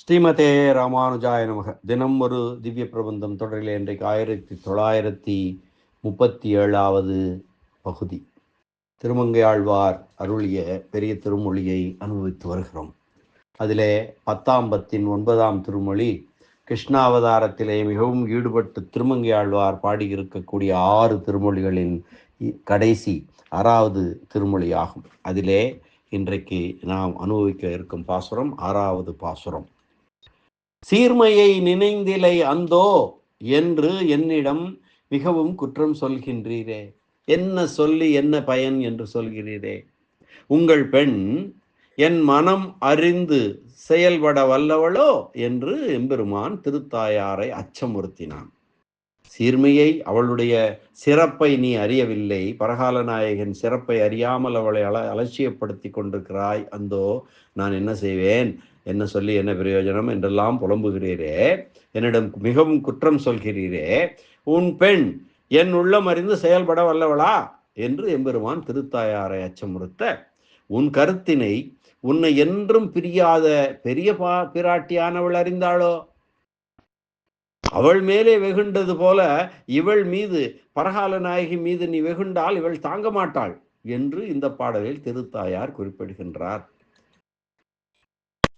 ஸ்ரீமதே ராமானுஜாய நமக. தினம் ஒரு திவ்ய பிரபந்தம் தொடரில் இன்றைக்கு ஆயிரத்தி தொள்ளாயிரத்தி முப்பத்தி ஏழாவது பகுதி. திருமங்கையாழ்வார் அருளிய பெரிய திருமொழியை அனுபவித்து வருகிறோம். அதிலே பத்தாம் பத்தின் ஒன்பதாம் திருமொழி கிருஷ்ணாவதாரத்திலே மிகவும் ஈடுபட்டு திருமங்கையாழ்வார் பாடியிருக்கக்கூடிய ஆறு திருமொழிகளின் கடைசி ஆறாவது திருமொழி ஆகும் அதிலே இன்றைக்கு நாம் அனுபவிக்க இருக்கும் பாசுரம் ஆறாவது பாசுரம். சீர்மையை நினைந்திலை அந்தோ என்று என்னிடம் மிகவும் குற்றம் சொல்கின்றீரே. என்ன சொல்லி என்ன பயன் என்று சொல்கிறீரே. உங்கள் பெண் என் மனம் அறிந்து செயல்பட வல்லவளோ என்று எம்பெருமான் திருத்தாயாரை அச்சமுறுத்தினான். சீர்மையை அவளுடைய சிறப்பை நீ அறியவில்லை. பரகால நாயகன் சிறப்பை அறியாமல் அவளை அல அலட்சியப்படுத்தி கொண்டிருக்கிறாய். அந்தோ நான் என்ன செய்வேன்? என்ன சொல்லி என்ன பிரயோஜனம் என்றெல்லாம் புலம்புகிறீரே. என்னிடம் மிகவும் குற்றம் சொல்கிறீரே. உன் பெண் என் உள்ளம் அறிந்து செயல்பட வல்லவளா? என்று எம்பெருமான் திருத்தாயாரை அச்சமுறுத்த உன் கருத்தினை உன்னை என்றும் பிரியாத பெரிய பா பிராட்டியானவள் அறிந்தாளோ? அவள் மேலே வெகுண்டது போல இவள் மீது பரகால நாயகி மீது நீ வெகுண்டால் இவள் தாங்க மாட்டாள் என்று இந்த பாடலில் திருத்தாயார் குறிப்பிடுகின்றார்.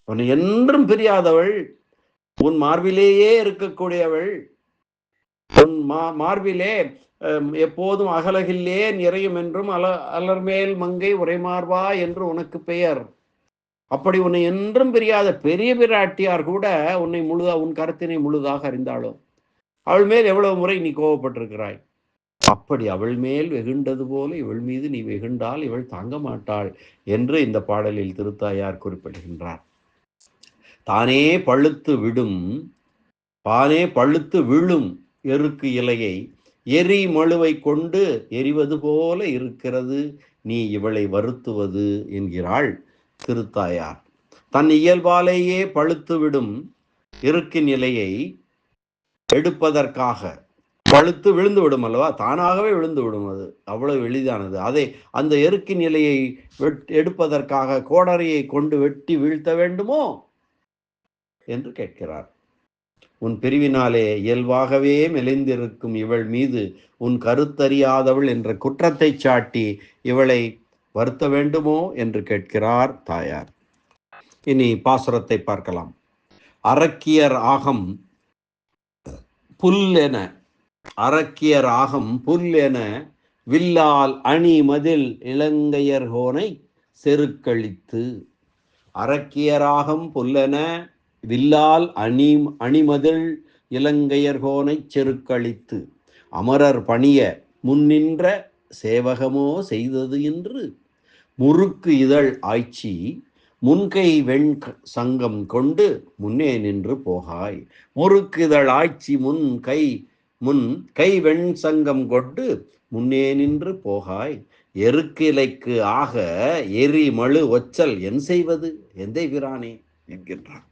உன்னை என்றும் பிரியாதவள் உன் மார்பிலேயே இருக்கக்கூடியவள். உன் மா மார்பிலே எப்போதும் அகலகில்லே நிறையும் என்றும் அல அலர்மேல் மங்கை உரைமார்வா என்று உனக்கு பெயர். அப்படி உன்னை என்றும் பிரியாத பெரிய பிராட்டியார் கூட உன்னை முழுதா உன் கருத்தினை முழுதாக அறிந்தாளோ? அவள் மேல் எவ்வளவு முறை நீ கோவப்பட்டிருக்கிறாய் அப்படி அவள் மேல் வெகுண்டது போல இவள் மீது நீ வெகுண்டால் இவள் தாங்க மாட்டாள் என்று இந்த பாடலில் திருத்தாயார் குறிப்பிடுகின்றார். தானே பழுத்து விடும் பானே பழுத்து விழும் எருக்கு இலையை எரி மழுவை கொண்டு எரிவது போல இருக்கிறது நீ இவளை வருத்துவது என்கிறாள் திருத்தாயார். தன் இயல்பாலேயே பழுத்து விடும் நிலையை இலையை எடுப்பதற்காக பழுத்து விழுந்து விடும் அல்லவா? தானாகவே விழுந்து விடும் அது. அவ்வளவு எளிதானது. அதை அந்த எருக்கின் இலையை வெட் எடுப்பதற்காக கோடரையை கொண்டு வெட்டி வீழ்த்த வேண்டுமோ? என்று கேட்கிறார். உன் பிரிவினாலே இயல்பாகவே மெலிந்திருக்கும் இவள் மீது உன் கருத்தறியாதவள் என்ற குற்றத்தை சாட்டி இவளை வருத்த வேண்டுமோ என்று கேட்கிறார் தாயார். இனி பாசுரத்தை பார்க்கலாம். அரக்கியர் ஆகம் புல் என அரக்கியர் ஆகம் புல் என வில்லால் அணி மதில் இளங்கையர்கோனை செருக்களித்து. அரக்கியராகம் புல்லென வில்லால் அணி அணிமதில் இலங்கையர்கோனைச் செருக்களித்து அமரர் பணிய முன்னின்ற சேவகமோ செய்தது என்று முறுக்கு இதழ் ஆய்ச்சி முன்கை வெண் சங்கம் கொண்டு முன்னே நின்று போகாய். முறுக்கு இதழ் ஆய்ச்சி முன் கை முன் கை வெண் சங்கம் கொண்டு முன்னே நின்று போகாய். எருக்கிலைக்கு ஆக எரிமழு ஒச்சல் என் செய்வது? எந்தை பிரானே என்கின்றான்.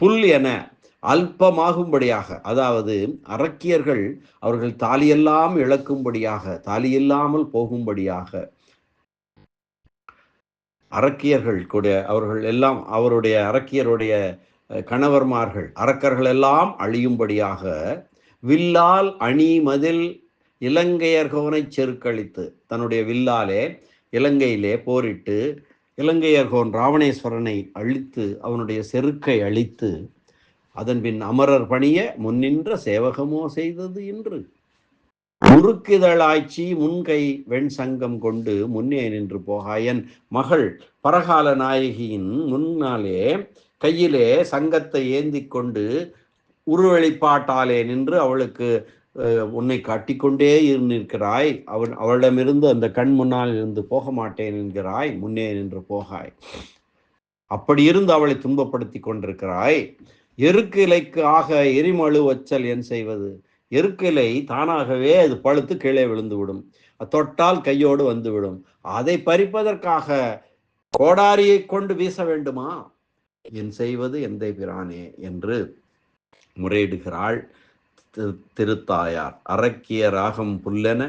புல் என அல்பமாகும்படியாக அதாவது அரக்கியர்கள் அவர்கள் தாலியெல்லாம் இழக்கும்படியாக தாலியில்லாமல் போகும்படியாக அரக்கியர்கள் கூட அவர்கள் எல்லாம் அவருடைய அரக்கியருடைய கணவர்மார்கள் அரக்கர்கள் எல்லாம் அழியும்படியாக வில்லால் அணி மதில் இலங்கையர்கோனைச் செருக்களித்து தன்னுடைய வில்லாலே இலங்கையிலே போரிட்டு இலங்கையர்கோன் ராவணேஸ்வரனை அழித்து அவனுடைய செருக்கை அழித்து அதன்பின் அமரர் பணிய முன்னின்ற சேவகமோ செய்தது என்று முறுக்கிதழாய்ச்சி முன்கை வெண் சங்கம் கொண்டு முன்னே நின்று போகாயன் மகள் பரகால நாயகியின் முன்னாலே கையிலே சங்கத்தை ஏந்தி கொண்டு உருவெளிப்பாட்டாலே நின்று அவளுக்கு உன்னை காட்டிக்கொண்டே நிற்கிறாய். அவன் அவளிடமிருந்து அந்த கண் முன்னால் இருந்து போக மாட்டேன் என்கிறாய். முன்னே நின்று போகாய். அப்படி இருந்து அவளை துன்பப்படுத்தி கொண்டிருக்கிறாய். எருக்கு இலைக்கு ஆக எரிமழு வச்சல் என் செய்வது? எருக்கிலை தானாகவே அது பழுத்து கீழே விழுந்துவிடும். தொட்டால் கையோடு வந்துவிடும். அதை பறிப்பதற்காக கோடாரியை கொண்டு வீச வேண்டுமா? என் செய்வது எந்தை பிரானே என்று முறையிடுகிறாள். திருத்தாயார். அரக்கிய ராகம் புல்லென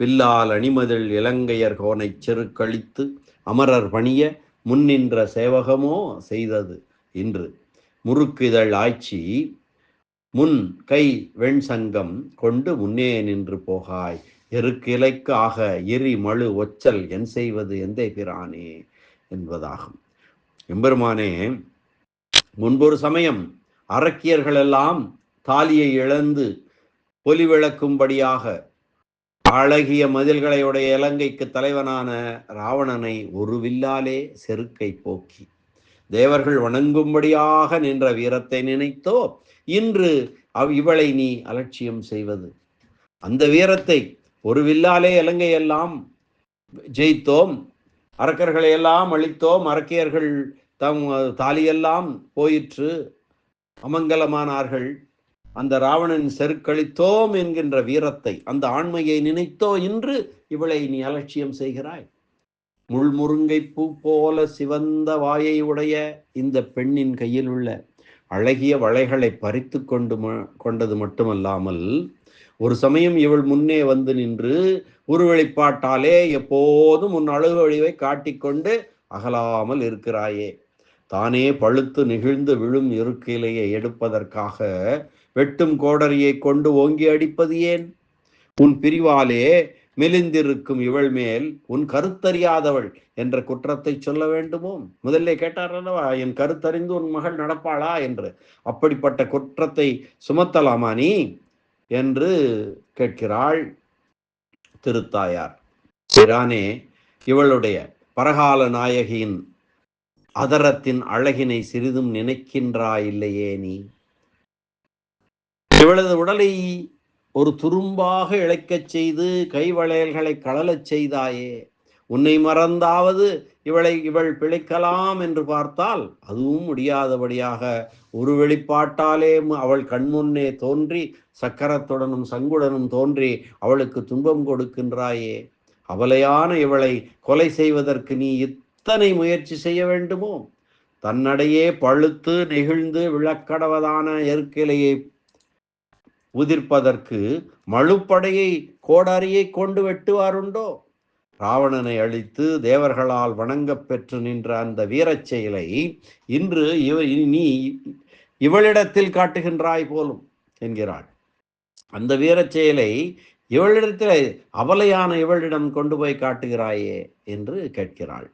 பில்லால் அணிமதில் இலங்கையர் கோனை செருக்கழித்து அமரர் பணிய முன்னின்ற சேவகமோ செய்தது இன்று. முறுக்குதழ் ஆய்ச்சி முன் கை வெண் சங்கம் கொண்டு முன்னே நின்று போகாய். எருக்கிளைக்கு ஆக எரி மழு ஒச்சல் என் செய்வது எந்தே பிரானே என்பதாகும். எம்பெருமானே முன்பொரு சமயம் அரக்கியர்களெல்லாம் தாலியை இழந்து பொலி விளக்கும்படியாக அழகிய மதில்களை உடைய இலங்கைக்கு தலைவனான ராவணனை ஒரு வில்லாலே செருக்கை போக்கி. தேவர்கள் வணங்கும்படியாக நின்ற வீரத்தை நினைத்தோ இன்று அவ் இவளை நீ அலட்சியம் செய்வது. அந்த வீரத்தை ஒரு வில்லாலே இலங்கையெல்லாம் ஜெயித்தோம் அரக்கர்களை எல்லாம் அழித்தோம் அரக்கியர்கள் தம் தாலியெல்லாம் போயிற்று அமங்கலமானார்கள். அந்த ராவணன் செருக்களித்தோம் என்கின்ற வீரத்தை அந்த ஆண்மையை நினைத்தோ இன்று இவளை நீ அலட்சியம் செய்கிறாய். முள்முருங்கை பூ போல சிவந்த வாயை உடைய இந்த பெண்ணின் கையில் உள்ள அழகிய வளைகளை பறித்து கொண்டு கொண்டது மட்டுமல்லாமல் ஒரு சமயம் இவள் முன்னே வந்து நின்று உருவெளிப்பாட்டாலே எப்போதும் உன் அழுகொழிவை காட்டிக்கொண்டு அகலாமல் இருக்கிறாயே. தானே பழுத்து நெகிழ்ந்து விழும் இருக்கையிலேயே எடுப்பதற்காக வெட்டும் கோடரியை கொண்டு ஓங்கி அடிப்பது ஏன்? உன் பிரிவாலே மெலிந்திருக்கும் இவள் மேல் உன் கருத்தறியாதவள் என்ற குற்றத்தை சொல்ல வேண்டுமோ? முதல்ல கேட்டார் அல்லவா என் கருத்தறிந்து உன் மகள் நடப்பாளா என்று. அப்படிப்பட்ட குற்றத்தை சுமத்தலாமா நீ? என்று கேட்கிறாள் திருத்தாயார். பிரானே இவளுடைய பரகால நாயகியின் அதரத்தின் அழகினை சிறிதும் நினைக்கின்றாயில்லையே நீ? இவளது உடலை ஒரு துரும்பாக இழைக்கச் செய்து கைவளையல்களை கழலச் செய்தாயே. உன்னை மறந்தாவது இவளை இவள் பிழைக்கலாம் என்று பார்த்தால் அதுவும் முடியாதபடியாக ஒரு வெளிப்பாட்டாலே அவள் கண்முன்னே தோன்றி சக்கரத்துடனும் சங்குடனும் தோன்றி அவளுக்கு துன்பம் கொடுக்கின்றாயே. அவலையான இவளை கொலை செய்வதற்கு நீ எத்தனை முயற்சி செய்ய வேண்டுமோ தன்னடையே பழுத்து நெகிழ்ந்து விளக்கடவதான எருக்கிளையை உதிர்ப்பதற்கு மழுப்படையை கோடாரியை கொண்டு வெட்டுவாருண்டோ? ராவணனை அழித்து தேவர்களால் வணங்கப் பெற்று நின்ற அந்த வீரச் செயலை இன்று இவ நீ இவளிடத்தில் காட்டுகின்றாய் போலும் என்கிறாள். அந்த வீரச் செயலை இவளிடத்தில் அவலையான இவளிடம் கொண்டு போய் காட்டுகிறாயே என்று கேட்கிறாள்.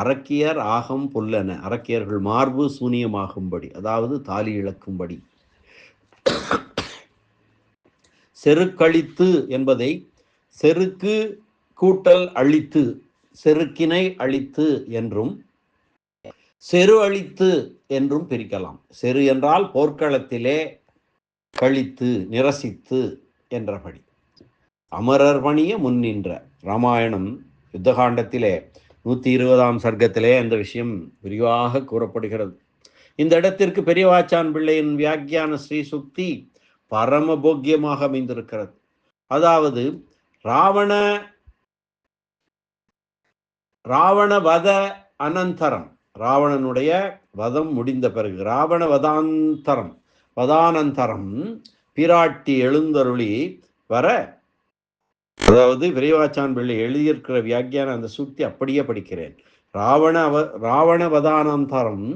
அரக்கியர் ஆகம் புல்லன அரக்கியர்கள் மார்பு சூனியமாகும்படி அதாவது தாலி இழக்கும்படி. செருக்கழித்து என்பதை செருக்கு கூட்டல் அழித்து செருக்கினை அழித்து என்றும் செரு அழித்து என்றும் பிரிக்கலாம். செரு என்றால் போர்க்களத்திலே கழித்து நிரசித்து என்றபடி. அமரர் பணிய முன்னின்ற ராமாயணம் யுத்தகாண்டத்திலே நூற்றி இருபதாம் சர்க்கத்திலே அந்த விஷயம் விரிவாக கூறப்படுகிறது. இந்த இடத்திற்கு பெரியவாச்சான் பிள்ளையின் வியாக்கியான ஸ்ரீ சுக்தி பரம போக்கியமாக அமைந்திருக்கிறது. அதாவது ராவண ராவண வத அனந்தரம். ராவணனுடைய வதம் முடிந்த பிறகு ராவண வதாந்தரம் வதானந்தரம் பிராட்டி எழுந்தருளி வர அதாவது விரைவாச்சான் பிள்ளை எழுதியிருக்கிற வியாக்கியான அந்த சுத்தி அப்படியே படிக்கிறேன். ராவண அவ ராவண வதானந்தரம்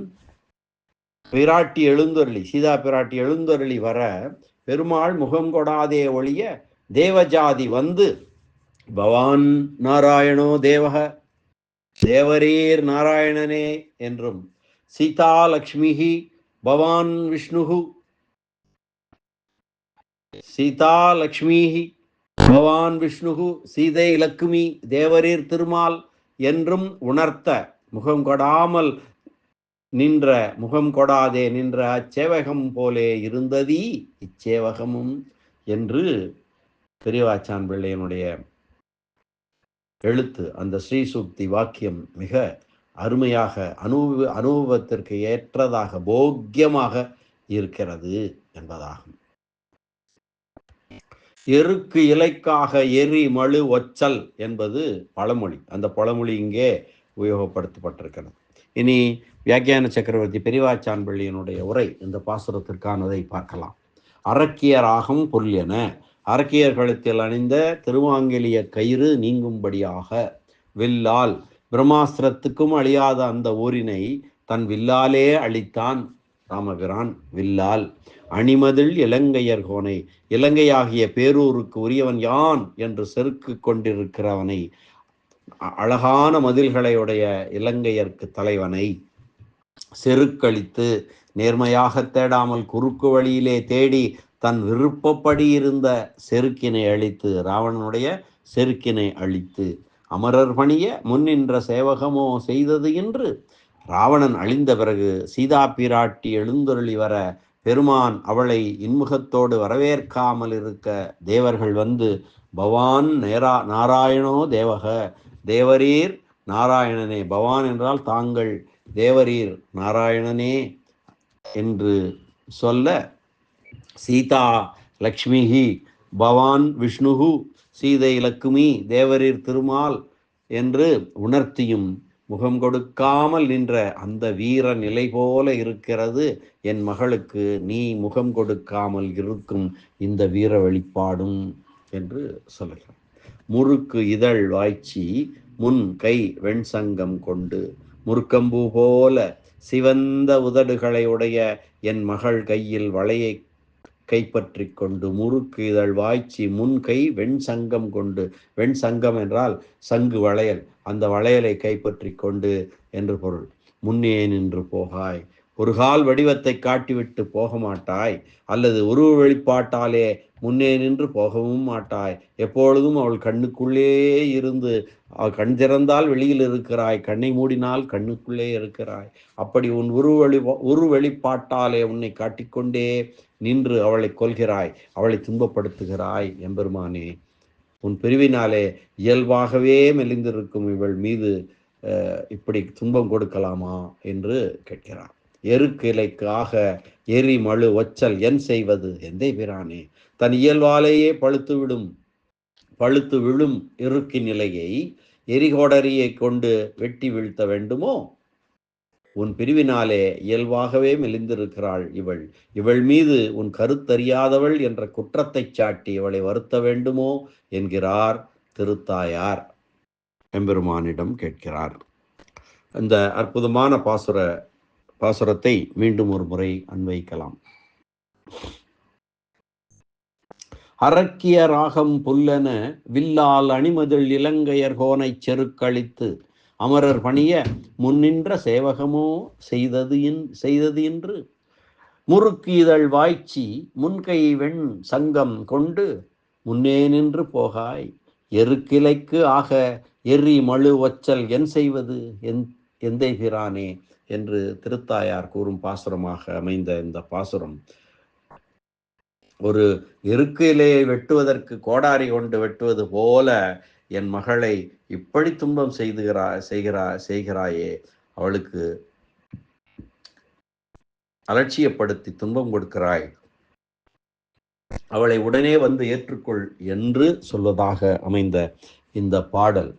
பிராட்டி எழுந்தொருளி சீதா பிராட்டி எழுந்தொருளி வர பெருமாள் முகம் கொடாதே ஒழிய தேவஜாதி வந்து பவான் நாராயணோ தேவக தேவரீர் நாராயணனே என்றும் சீதா லக்ஷ்மிஹி பவான் விஷ்ணுகு சீதா லக்ஷ்மிஹி பகவான் விஷ்ணுகு சீதை லக்குமி தேவரீர் திருமால் என்றும் உணர்த்த முகம் கொடாமல் நின்ற முகம் கொடாதே நின்ற அச்சேவகம் போலே இருந்ததீ இச்சேவகமும் என்று பெரியவாச்சான் பிள்ளையனுடைய எழுத்து அந்த ஸ்ரீசூக்தி வாக்கியம் மிக அருமையாக அனுபவ அனுபவத்திற்கு ஏற்றதாக போக்கியமாக இருக்கிறது என்பதாகும். எருக்கு இலைக்காக எரி மழு ஒச்சல் என்பது பழமொழி. அந்த பழமொழி இங்கே உபயோகப்படுத்தப்பட்டிருக்கிறது. இனி வியாக்கியான சக்கரவர்த்தி பெரிவாச்சான்பிள்ளியனுடைய உரை இந்த பாசுரத்திற்கானதை பார்க்கலாம். அரக்கியராகம் பொல்யன அரக்கியர் கழுத்தில் அணிந்த திருவாங்கிலிய கயிறு நீங்கும்படியாக வில்லால். பிரம்மாஸ்திரத்துக்கும் அழியாத அந்த ஊரினை தன் வில்லாலே அழித்தான். ராமபிரான் வில்லால் அணிமதில் இலங்கையர் கோனை. இலங்கையாகிய பேரூருக்கு உரியவன் யான் என்று செருக்கு கொண்டிருக்கிறவனை. அழகான மதில்களையுடைய இலங்கையர்க்கு தலைவனை. செருக்களித்து நேர்மையாக தேடாமல் குறுக்கு வழியிலே தேடி தன் விருப்பப்படி இருந்த செருக்கினை அழித்து ராவணனுடைய செருக்கினை அழித்து அமரர் பணிய முன்னின்ற சேவகமோ செய்தது என்று ராவணன் அழிந்த பிறகு சீதா பிராட்டி எழுந்தொருளி வர பெருமான் அவளை இன்முகத்தோடு வரவேற்காமல் இருக்க தேவர்கள் வந்து பவான் நேரா நாராயணோ தேவக தேவரீர் நாராயணனே பவான் என்றால் தாங்கள் தேவரீர் நாராயணனே என்று சொல்ல சீதா லக்ஷ்மிஹி பவான் விஷ்ணுகு சீதை லக்ஷ்மி தேவரீர் திருமால் என்று உணர்த்தியும் முகம் கொடுக்காமல் நின்ற அந்த வீர நிலை போல இருக்கிறது. என் மகளுக்கு நீ முகம் கொடுக்காமல் இருக்கும் இந்த வீர வெளிப்பாடும் என்று சொல்லுகிறார். முறுக்கு இதழ் வாய்ச்சி முன் கை வெண்சங்கம் கொண்டு முறுக்கம்பூ போல சிவந்த உதடுகளை உடைய என் மகள் கையில் வளையை கைப்பற்றி கொண்டு முறுக்கு இதழ் வாய்ச்சி முன் கை வெண் சங்கம் கொண்டு. வெண் சங்கம் என்றால் சங்கு வளையல். அந்த வளையலை கைப்பற்றி கொண்டு என்று பொருள். முன்னே நின்று போகாய். ஒரு கால் வடிவத்தை காட்டிவிட்டு போக மாட்டாய் அல்லது உருவ வெளிப்பாட்டாலே முன்னே நின்று போகவும் மாட்டாய். எப்பொழுதும் அவள் கண்ணுக்குள்ளே இருந்து அவள் கண் திறந்தால் வெளியில் இருக்கிறாய் கண்ணை மூடினால் கண்ணுக்குள்ளே இருக்கிறாய். அப்படி உன் உரு வெளி உரு வெளிப்பாட்டாலே உன்னை காட்டிக்கொண்டே நின்று அவளை கொள்கிறாய் அவளை துன்பப்படுத்துகிறாய் எம்பெருமானே. உன் பிரிவினாலே இயல்பாகவே மெலிந்திருக்கும் இவள் மீது இப்படி துன்பம் கொடுக்கலாமா? என்று கேட்கிறான். எருக்கிலைக்காக எரிமழு ஒச்சல் என் செய்வது? எந்தை பிரானே? தன் இயல்பாலேயே பழுத்து விடும் பழுத்து விழும் இறுக்கி நிலையை எரிகோடரியை கொண்டு வெட்டி வீழ்த்த வேண்டுமோ? உன் பிரிவினாலே இயல்பாகவே மெலிந்திருக்கிறாள் இவள். இவள் மீது உன் கருத்தறியாதவள் என்ற குற்றத்தை சாட்டி இவளை வருத்த வேண்டுமோ? என்கிறார் திருத்தாயார். எம்பெருமானிடம் கேட்கிறார். இந்த அற்புதமான பாசுர பாசுரத்தை மீண்டும் ஒரு முறை அன்வைக்கலாம். அரக்கிய ராகம் புல்லன வில்லால் அணிமதில் இலங்கையர் கோனை செருக்களித்து அமரர் பணிய முன்னின்ற சேவகமோ செய்தது செய்தது என்று முறுக்கு இதழ் வாய்ச்சி முன்கை வெண் சங்கம் கொண்டு முன்னே நின்று போகாய். எருக்கிளைக்கு ஆக எரி மழு ஒச்சல் என் செய்வது என் எந்தை பிரானே என்று திருத்தாயார் கூறும் பாசுரமாக அமைந்த இந்த பாசுரம். ஒரு இருக்கையிலே வெட்டுவதற்கு கோடாரி கொண்டு வெட்டுவது போல என் மகளை இப்படி துன்பம் செய்துகிறா செய்கிறா செய்கிறாயே. அவளுக்கு அலட்சியப்படுத்தி துன்பம் கொடுக்கிறாய். அவளை உடனே வந்து ஏற்றுக்கொள் என்று சொல்வதாக அமைந்த இந்த பாடல்.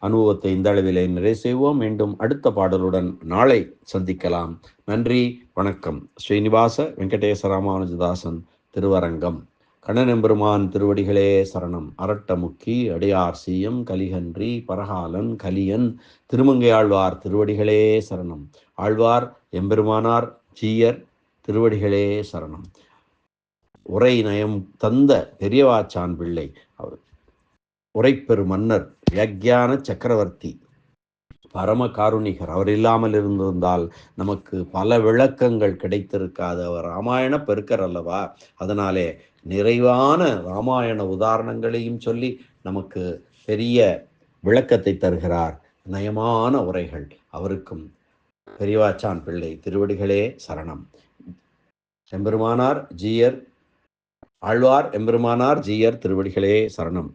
அனுபவத்தை இந்த அளவிலே நிறைவு செய்வோம். மீண்டும் அடுத்த பாடலுடன் நாளை சந்திக்கலாம். நன்றி வணக்கம். ஸ்ரீனிவாச வெங்கடேச ராமானுஜதாசன் திருவரங்கம். கண்ணனெம்பெருமான் திருவடிகளே சரணம். அரட்டமுக்கி அடியார் சீயம் கலிகன்றி பரகாலன் கலியன் திருமங்கையாழ்வார் திருவடிகளே சரணம். ஆழ்வார் எம்பெருமானார் ஜீயர் திருவடிகளே சரணம். உரை நயம் தந்த பெரியவாச்சான் பிள்ளை. உரைப்பெரு மன்னர் வியக்யான சக்கரவர்த்தி பரம காருணிகர். அவர் இல்லாமல் இருந்திருந்தால் நமக்கு பல விளக்கங்கள் கிடைத்திருக்காது. அவர் ராமாயண பெருக்கர் அல்லவா? அதனாலே நிறைவான ராமாயண உதாரணங்களையும் சொல்லி நமக்கு பெரிய விளக்கத்தை தருகிறார். நயமான உரைகள். அவருக்கும் பெரியவாச்சான் பிள்ளை. திருவடிகளே சரணம். எம்பெருமானார் ஜீயர். ஆழ்வார் எம்பெருமானார் ஜீயர். திருவடிகளே சரணம்.